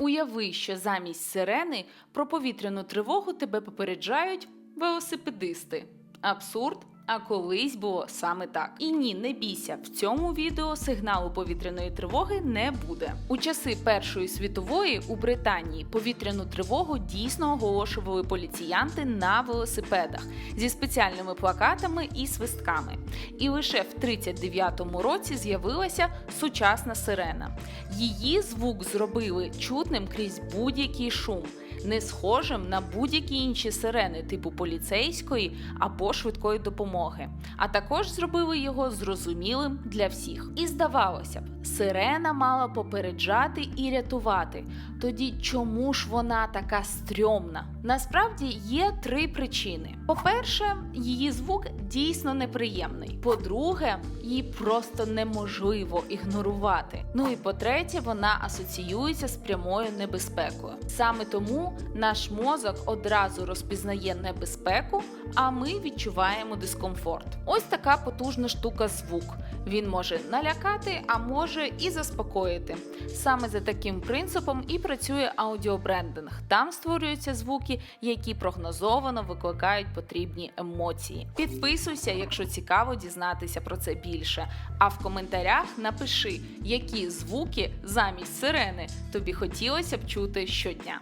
Уяви, що замість сирени про повітряну тривогу тебе попереджають велосипедисти. Абсурд. А колись було саме так. І ні, не бійся, в цьому відео сигналу повітряної тривоги не буде. У часи Першої світової у Британії повітряну тривогу дійсно оголошували поліціянти на велосипедах зі спеціальними плакатами і свистками. І лише в 39-му році з'явилася сучасна сирена. Її звук зробили чутним крізь будь-який шум, не схожим на будь-які інші сирени, типу поліцейської або швидкої допомоги. А також зробили його зрозумілим для всіх. І здавалося б, сирена мала попереджати і рятувати. Тоді чому ж вона така стрьомна? Насправді є три причини: по-перше, її звук дійсно неприємний. По-друге, її просто неможливо ігнорувати. Ну і по-третє, вона асоціюється з прямою небезпекою. Саме тому наш мозок одразу розпізнає небезпеку, а ми відчуваємо дискомфорт. Ось така потужна штука звук. Він може налякати, а може і заспокоїти. Саме за таким принципом і працює аудіобрендинг. Там створюються звуки, які прогнозовано викликають потрібні емоції. Підписуйся, якщо цікаво дізнатися про це більше. А в коментарях напиши, які звуки замість сирени тобі хотілося б чути щодня.